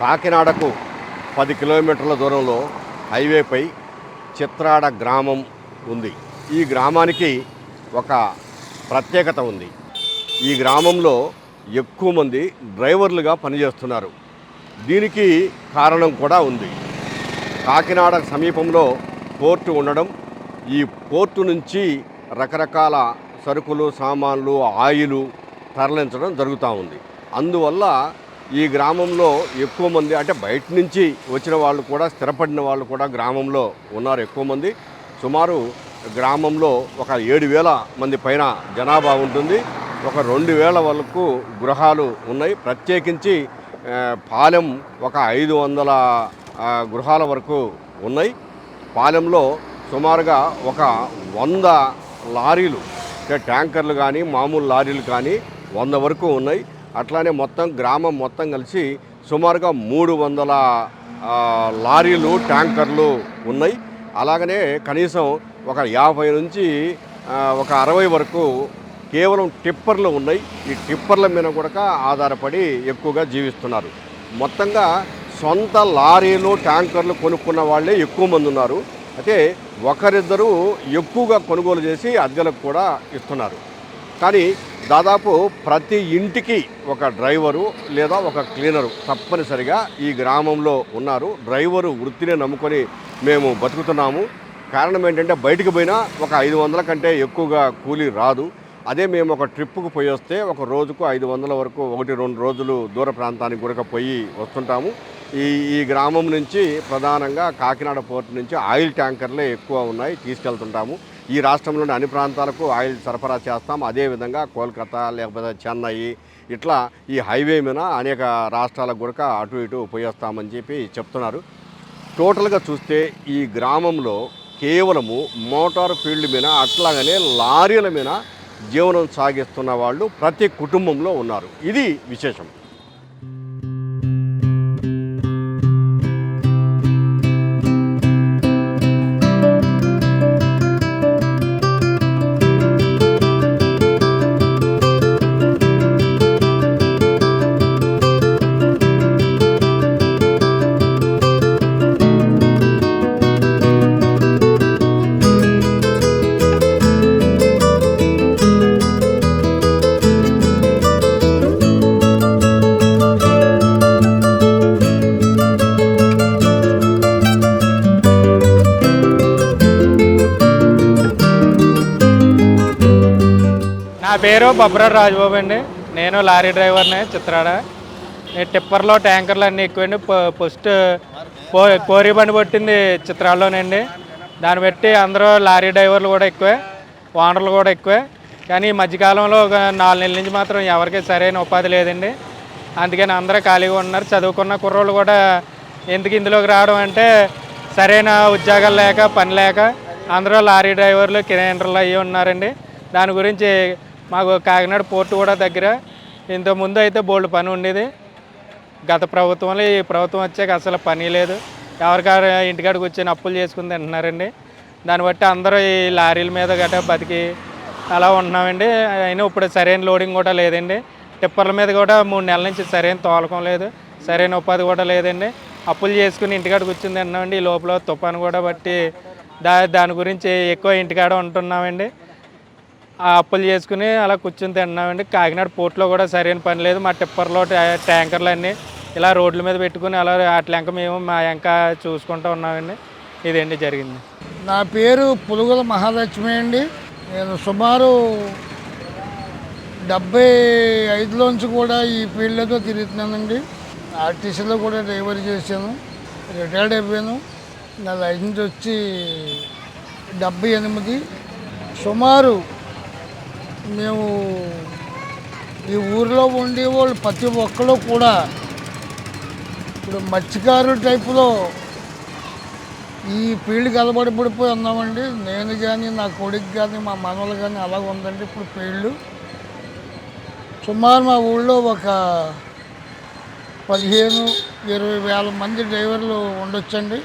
కాకినాడకు పది కిలోమీటర్ల దూరంలో హైవేపై చిత్రాడ గ్రామం ఉంది. ఈ గ్రామానికి ఒక ప్రత్యేకత ఉంది. ఈ గ్రామంలో ఎక్కువ మంది డ్రైవర్లుగా పనిచేస్తున్నారు. దీనికి కారణం కూడా ఉంది. కాకినాడ సమీపంలో పోర్టు ఉండడం ఈ పోర్టు నుంచి రకరకాల సరుకులు సామాన్లు ఆయిలు తరలించడం జరుగుతూ ఉంది. అందువల్ల ఈ గ్రామంలో ఎక్కువ మంది అంటే బయట నుంచి వచ్చిన వాళ్ళు కూడా స్థిరపడిన వాళ్ళు కూడా గ్రామంలో ఉన్నారు ఎక్కువ మంది. సుమారు గ్రామంలో ఒక ఏడు వేల మంది పైన జనాభా ఉంటుంది. ఒక రెండు వేల వరకు గృహాలు ఉన్నాయి. ప్రత్యేకించి పాలెం ఒక ఐదు వందల గృహాల వరకు ఉన్నాయి. పాలెంలో సుమారుగా ఒక వంద లారీలు అంటే ట్యాంకర్లు కానీ మామూలు లారీలు కానీ వంద వరకు ఉన్నాయి. అట్లానే మొత్తం గ్రామం మొత్తం కలిసి సుమారుగా మూడు వందల లారీలు ట్యాంకర్లు ఉన్నాయి. అలాగనే కనీసం ఒక యాభై నుంచి ఒక అరవై వరకు కేవలం టిప్పర్లు ఉన్నాయి. ఈ టిప్పర్ల మీద కూడా ఆధారపడి ఎక్కువగా జీవిస్తున్నారు. మొత్తంగా సొంత లారీలు ట్యాంకర్లు కొనుక్కున్న వాళ్ళే ఎక్కువ మంది ఉన్నారు. అయితే ఒకరిద్దరూ ఎక్కువగా కొనుగోలు చేసి అద్దెలకు కూడా ఇస్తున్నారు. కానీ దాదాపు ప్రతి ఇంటికి ఒక డ్రైవరు లేదా ఒక క్లీనరు తప్పనిసరిగా ఈ గ్రామంలో ఉన్నారు. డ్రైవరు వృత్తినే నమ్ముకొని మేము బతుకుతున్నాము. కారణం ఏంటంటే బయటికి పోయినా ఒక ఐదు వందల కంటే ఎక్కువగా కూలీ రాదు. అదే మేము ఒక ట్రిప్పుకు పోయి వస్తే ఒక రోజుకు ఐదు వందల వరకు ఒకటి రెండు రోజులు దూర ప్రాంతానికి కూడా పోయి వస్తుంటాము. ఈ ఈ గ్రామం నుంచి ప్రధానంగా కాకినాడ పోర్ట్ నుంచి ఆయిల్ ట్యాంకర్లే ఎక్కువ ఉన్నాయి తీసుకెళ్తుంటాము. ఈ రాష్ట్రంలోని అన్ని ప్రాంతాలకు ఆయిల్ సరఫరా చేస్తాం. అదేవిధంగా కోల్కతా లేకపోతే చెన్నై ఇట్లా ఈ హైవే మీద అనేక రాష్ట్రాలకు కూడా అటు ఇటు పోయేస్తామని చెప్పి చెప్తున్నారు. టోటల్గా చూస్తే ఈ గ్రామంలో కేవలము మోటార్ ఫీల్డ్ మీద అట్లాగనే లారీల మీద జీవనం సాగిస్తున్న వాళ్ళు ప్రతి కుటుంబంలో ఉన్నారు. ఇది విశేషం. నా పేరు బొబ్బర రాజబాబు అండి. నేను లారీ డ్రైవర్ని చిత్రాడ. నేను టిప్పర్లో ట్యాంకర్లు అన్నీ ఎక్కువండి ఫస్ట్ పో కోరి బండి పట్టింది చిత్రాల్లోనండి దాన్ని బట్టి అందరూ లారీ డ్రైవర్లు కూడా ఎక్కువే ఓనర్లు కూడా ఎక్కువే. కానీ ఈ మధ్యకాలంలో ఒక నాలుగు నెలల నుంచి మాత్రం ఎవరికి సరైన ఉపాధి లేదండి. అందుకని అందరూ ఖాళీగా ఉన్నారు. చదువుకున్న కుర్రోళ్ళు కూడా ఎందుకు ఇందులోకి రావడం అంటే సరైన ఉద్యోగాలు లేక పని లేక అందరూ లారీ డ్రైవర్లు కిరేండర్లు అయ్యి ఉన్నారండి. దాని గురించి మాకు కాకినాడ పోర్టు కూడా దగ్గర. ఇంతకుముందు ముందు అయితే బోల్డ్ పని ఉండేది. గత ప్రభుత్వంలో ఈ ప్రభుత్వం వచ్చాక అసలు పని లేదు. ఎవరికారు ఇంటికాడికి వచ్చి అప్పులు చేసుకుని తింటున్నారండి. దాన్ని బట్టి అందరూ ఈ లారీల మీద గట్రా బతికి అలా ఉంటున్నామండి. అయినా ఇప్పుడు సరైన లోడింగ్ కూడా లేదండి. టిప్పర్ల మీద కూడా మూడు నెలల నుంచి సరైన తోలకం లేదు. సరైన ఉపాధి కూడా లేదండి. అప్పులు చేసుకుని ఇంటికాడ వచ్చింది తింటున్నామండి. ఈ లోపల తుఫాను కూడా బట్టి దా దాని గురించి ఎక్కువ ఇంటికాడ ఉంటున్నామండి. ఆ అప్పులు చేసుకుని అలా కూర్చుని తిన్నామండి. కాకినాడ పోర్ట్లో కూడా సరైన పని లేదు. మా టిప్పర్లో ట్యాంకర్లు అన్నీ ఇలా రోడ్ల మీద పెట్టుకుని అలా అట్ల వెంక మేము మా వెంక చూసుకుంటూ ఉన్నామండి. ఇదండి జరిగింది? నా పేరు పులుగుల మహాలక్ష్మి అండి. నేను సుమారు డెబ్బై ఐదులోంచి కూడా ఈ ఫీల్డ్లో తిరుగుతున్నానండి. ఆర్టీసీలో కూడా డ్రైవర్ చేశాను. రిటైర్డ్ అయిపోయాను. నా లైసెన్స్ వచ్చి డెబ్బై ఎనిమిది. సుమారు మేము ఈ ఊరిలో ఉండే వాళ్ళు ప్రతి ఒక్కరు కూడా ఇప్పుడు మత్స్యకారు టైపులో ఈ ఫీల్డ్కి కలబడి పడిపోయి ఉన్నామండి. నేను కానీ నా కొడుకు కానీ మా మనవలు కానీ అలా ఉందండి ఇప్పుడు ఫీల్డ్. సుమారు మా ఊళ్ళో ఒక పదిహేను ఇరవై వేల మంది డ్రైవర్లు ఉండొచ్చండి.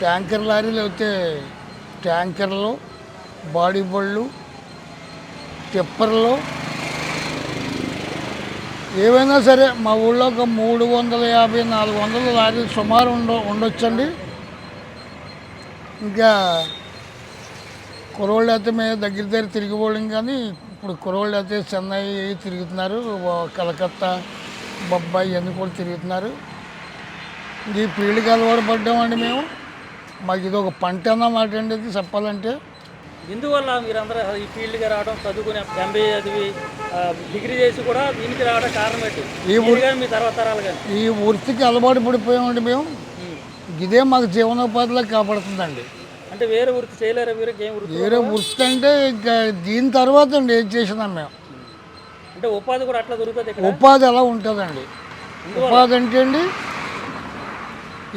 ట్యాంకర్ లారీలు అయితే ట్యాంకర్లు బాడీ బళ్ళు టిప్పర్లు ఏవైనా సరే మా ఊళ్ళో ఒక మూడు వందల యాభై నాలుగు వందల లారీలు సుమారు ఉండ ఉండొచ్చండి. ఇంకా కురవాళ్ళు అయితే మేము దగ్గర దగ్గర తిరిగిపోవడం కానీ ఇప్పుడు కురవాళ్ళు అయితే చెన్నై తిరుగుతున్నారు కలకత్తా బొబ్బాయి ఇవన్నీ కూడా తిరుగుతున్నారు. ఈ ఫీల్డ్కి అలవాటు పడ్డామండి మేము. మాకు ఇది ఒక పంట అన్నమాట అండి ఇది చెప్పాలంటే. ఎందువల్ల మీరందరూ ఈ ఫీల్డ్కి రావడం చదువుకుని ఎంబీఏ చదివి డిగ్రీ చేసి కూడా దీనికి రావడం కారణం ఏంటి? ఈ మీ తర్వాత తరాలు కానీ? ఈ వృత్తికి అలవాటు పడిపోయామండి మేము. ఇదే మాకు జీవనోపాధిలో కాపాడుతుందండి. అంటే వేరే వృత్తి చేయలేరా మీరు? ఏం వృత్తి వేరే వృత్తి అంటే ఇంకా దీని తర్వాత అండి ఏం చేసినాం మేము. అంటే ఉపాధి కూడా అట్లా దొరుకుతుంది ఇక్కడ? ఉపాధి ఎలా ఉంటుందండి. ఉపాధి అంటే అండి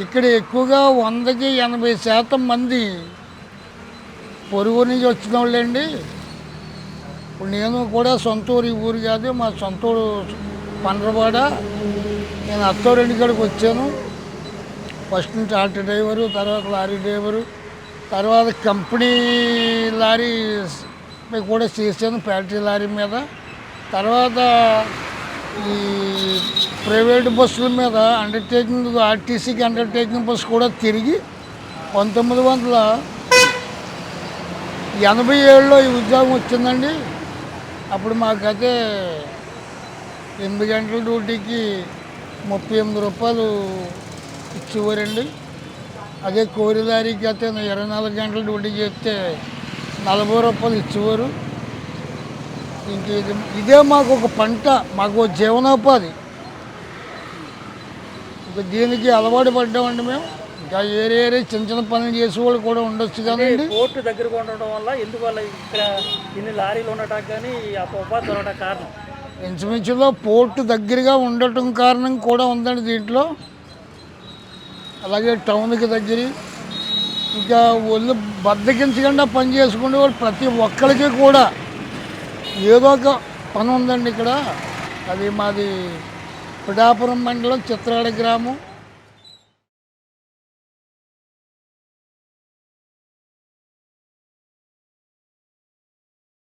ఇక్కడ ఎక్కువగా వందకి ఎనభై శాతం మంది పొరుగు నుంచి వచ్చిన వాళ్ళండి ఇప్పుడు నేను కూడా సొంత ఊరు ఈ ఊరు కాదు మా సొంత ఊరు పండ్రపాడ నేను అత్తోరింటి కాడికి వచ్చాను. ఫస్ట్ నుంచి ఆటో డ్రైవరు తర్వాత లారీ డ్రైవరు తర్వాత కంపెనీ లారీ కూడా చేశాను ఫ్యాక్టరీ లారీ మీద. తర్వాత ఈ ప్రైవేట్ బస్సుల మీద అండర్టేకింగ్ ఆర్టీసీకి అండర్టేకింగ్ బస్సు కూడా తిరిగి పంతొమ్మిది వందల ఎనభై ఏళ్ళలో ఈ ఉద్యోగం వచ్చిందండి. అప్పుడు మాకైతే ఎనిమిది గంటల డ్యూటీకి ముప్పై ఎనిమిది రూపాయలు ఇచ్చేవారండి. అదే కోరిదారికి అయితే ఇరవై నాలుగు గంటల డ్యూటీ చేస్తే నలభై రూపాయలు ఇచ్చేవారు. ఇంక ఇది ఇదే మాకు ఒక పంట మాకు జీవనోపాధి. ఇంకా దీనికి అలవాటు పడ్డామండి మేము. ఏరే ఏరే చిన్న చిన్న పనులు చేసేవాళ్ళు కూడా ఉండొచ్చు కదండి. కోర్టు దగ్గరగా ఉండడం వల్ల ఎందువల్ల ఇక్కడ ఇన్ని లారీలు ఉండటానికి కానీ ఆ ఉపాధి దొరకడానికి కారణం? ఇంచుమించులో పోర్టు దగ్గరగా ఉండటం కారణం కూడా ఉందండి దీంట్లో. అలాగే టౌన్కి దగ్గర. ఇంకా ఒళ్ళు బద్దకించకుండా పని చేసుకునే వాళ్ళు ప్రతి ఒక్కరికి కూడా ఏదో ఒక పని ఉందండి ఇక్కడ. అది మాది పిఠాపురం మండలం చిత్రాడ గ్రామం.